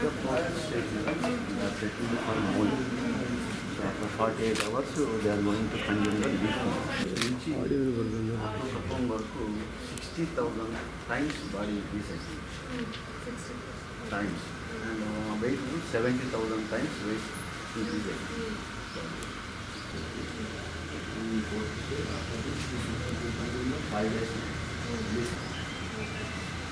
the process taking. They are taking it for mold. So after 48 hours, so they are going to consume the leaf. నుంచి సొప్పం వరకు sixty thousand times body recycle times and weight seventy thousand times weight increase అయింది five days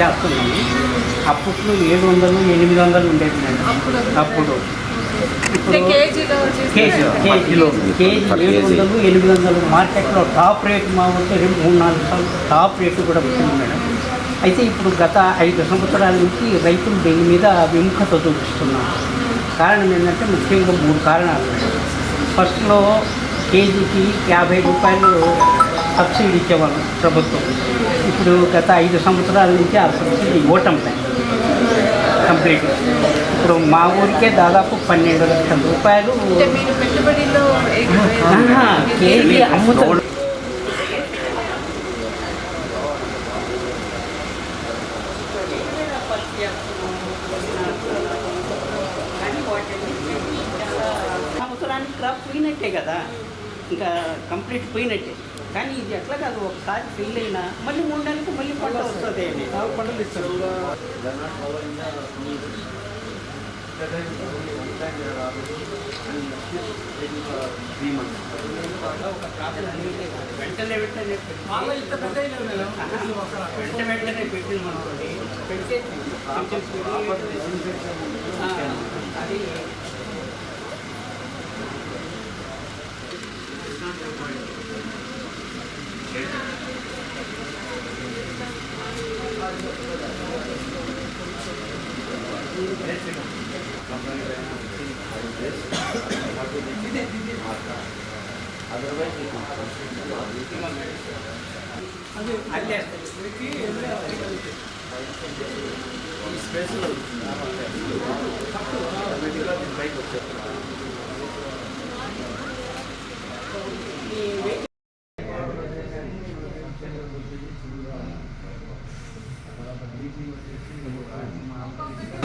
చేస్తున్నాము అప్పట్లో ఏడు వందలు ఎనిమిది వందలు ఉండేది మేడం. అప్పుడు. ఇప్పుడు కేజీలో కేజీ కేజీలో కేజీ ఏడు వందలు ఎనిమిది వందలు. మార్కెట్లో టాప్ రేట్ మా రెండు మూడు నాలుగు సార్లు టాప్ రేటు కూడా వచ్చింది మేడం. అయితే ఇప్పుడు గత ఐదు సంవత్సరాల నుంచి రైతులు దీని మీద విముఖత చూపిస్తున్నారు. కారణం ఏంటంటే ముఖ్యంగా మూడు కారణాలు. ఫస్ట్లో కేజీకి యాభై రూపాయలు సబ్సిడీ ఇచ్చేవాళ్ళం ప్రభుత్వం. ఇప్పుడు గత ఐదు సంవత్సరాల నుంచి ఆ సబ్సిడీ ఇవ్వటం కంప్లీట్. ఇప్పుడు మా ఊరికే దాదాపు పన్నెండు లక్షల రూపాయలు కేజీ సంవత్సరానికి క్రాప్ పోయినట్టే కదా. ఇంకా కంప్లీట్ పోయినట్టే. కానీ ఇది ఎట్లా కాదు ఒకసారి ఫెయిల్ అయినా మళ్ళీ మూడు నెలలకు మళ్ళీ పంట వస్తుంది అని పంటలు ఇస్తారు. వెంటనే వెంటనే వెంట వెంటనే పెట్టింది మనకోండి పెడితే గా ఆ, అది Otherwise, it will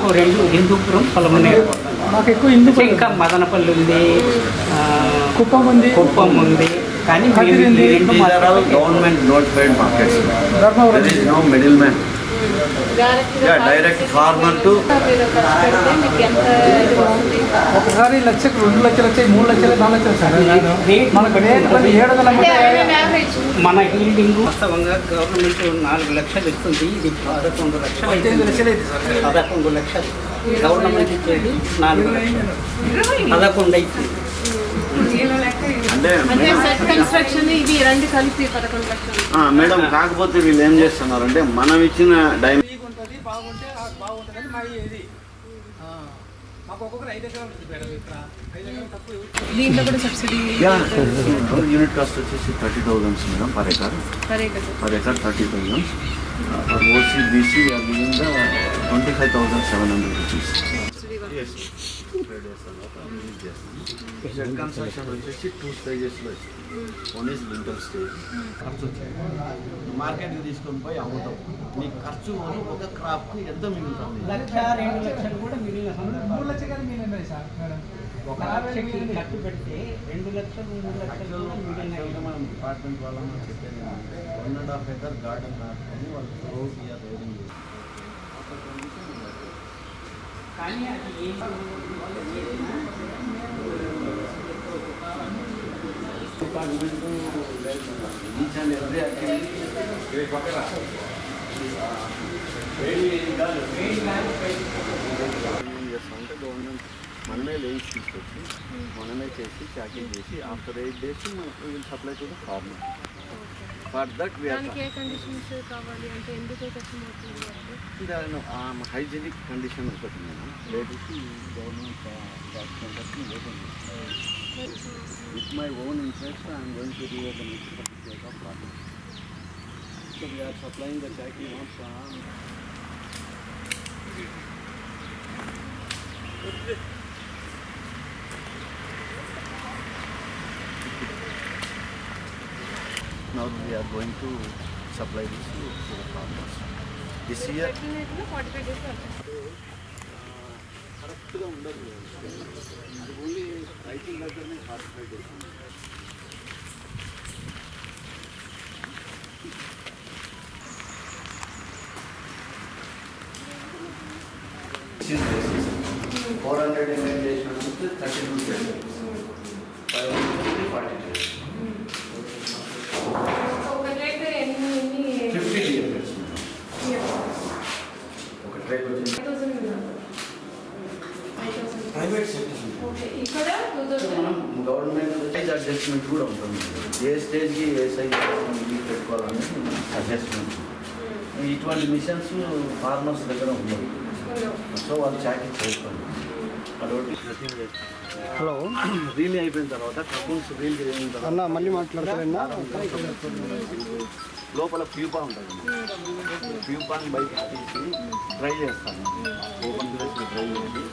ఓ రెండు హిందూపురం పొలమనేరు మాకు ఎక్కువ ఇందుకు ఇంకా మదనపల్లి ఉంది కుప్పం ఉంది కుప్పం ఉంది కానీ మేము కదిరి ఉంది. ఈ రెండు These are all మాత్రమే government notified markets. Dharmavaram There is no middleman. Yeah, direct farmer to- మీరు ఖర్చు పెడితే మీకు ఎంత ఇది వస్తుంది ఒకసారి లక్షకు రెండు లక్షలు వచ్చాయి మూడు లక్షలు నాలుగు లక్షలు సార్ మనకు రేట్ ఏడు వందల మన హీల్డింగ్ వాస్తవంగా గవర్నమెంట్ నాలుగు లక్షలు ఇస్తుంది. ఇది పదకొండు లక్షలు పదకొండు లక్షలు. గవర్నమెంట్ ఇచ్చేది నాలుగు లక్షలు. పదకొండు అవుతుంది మేడం సెట్ కన్స్ట్రక్షన్ ఇవి రెండు కలిపి పదకొండు లక్షలు. ఆ, మేడం కాకపోతే వీళ్ళు ఏం చేస్తున్నారంటే మనం ఇచ్చిన డైమ్ ఉంటుంది బాగుంటే ఆ బాగుంటుందని మా ఇది ఆ, మాకు ఒక్కొక్కరు ఐదు ఎకరాలు ఉంటుంది మేడం ఇక్కడ ఐదు ఎకరాలు తక్కువ దీంట్లో కూడా సబ్సిడీ యూనిట్ కాస్ట్ వచ్చేసి thirty thousands madam per acre per acre thirty thousands for OC BC are giving the twenty five thousand seven hundred rupees construction వచ్చేసి టూ స్టేజెస్లో వన్ ఈజ్ లింటర్ స్టేజ్ ఖర్చు వచ్చాయి మార్కెట్కి తీసుకొని పోయి అమ్ముతాం. నీ ఖర్చు ఒక క్రాప్కి ఎంత మిగులుతుంది? లక్ష రెండు లక్షలు కూడా మిగిలిన మూడు సందర్భాలు లక్షలు కానీ మిగిలినాయి సార్ మేడం ఒక లక్షకి ఖర్చు పెడితే రెండు లక్షలు మూడు లక్షలు యాక్చువల్గా కూడా మిగిలిన యాక్చువల్గా మనం డిపార్ట్మెంట్ వాళ్ళని చెప్పేది ఏంటంటే one and half acre garden నాటుకొని వాళ్ళు రోడ్ ఇయర్ రైడింగ్ కానీ అది ఏం each and every activity years అంటే గవర్నమెంట్ మనమే లేన్స్ తీసుకొచ్చి మనమే చేసి ప్యాకింగ్ చేసి after eight days will supply to the farmer for that దానికి ఏ కండిషన్స్ కావాలి అంటే ఎందుకు కష్టం అవుతుంది అంటే హైజీనిక్ కండిషన్ ఒకటి నేను లేడీస్కి గవర్నమెంట్ ట్యాక్స్ సెంటర్కి open with my own interest I'm going to reopen it for the sake of profit so we're supplying the packing of Now we are going to supply this to the farmers. This year కరెక్ట్గా ఉండదు అది only రైతుల దగ్గరనే five days four hundred ML చేసినందుకు thirty two five hundred forty days ఒక rate ఎన్ని ఎన్ని fifty DFS ఒక ట్రైక్ వచ్చింది five thousand five thousand private sector okay ఇక్కడ టూ మనం థౌసండ్ గవర్నమెంట్ సైజ్ అడ్జస్ట్మెంట్ కూడా ఉంటుంది. ఏ స్టేజ్కి ఏ సైజ్ పెట్టుకోవాలని అడ్జస్ట్మెంట్ ఇటువంటి మిషన్స్ ఫార్మర్స్ దగ్గర ఉండవు సో వాళ్ళు చాకి చేసుకోండి హలో. రీల్ అయిపోయిన తర్వాత కపుల్స్ రీల్ అయిన తర్వాత అన్న మళ్ళీ మాట్లాడతారన్నా లోపల ప్యూపా ఉంటుంది. ప్యూపాని బయట తీసి డ్రై చేస్తాను. ఓపెన్ చేసి డ్రై చేసి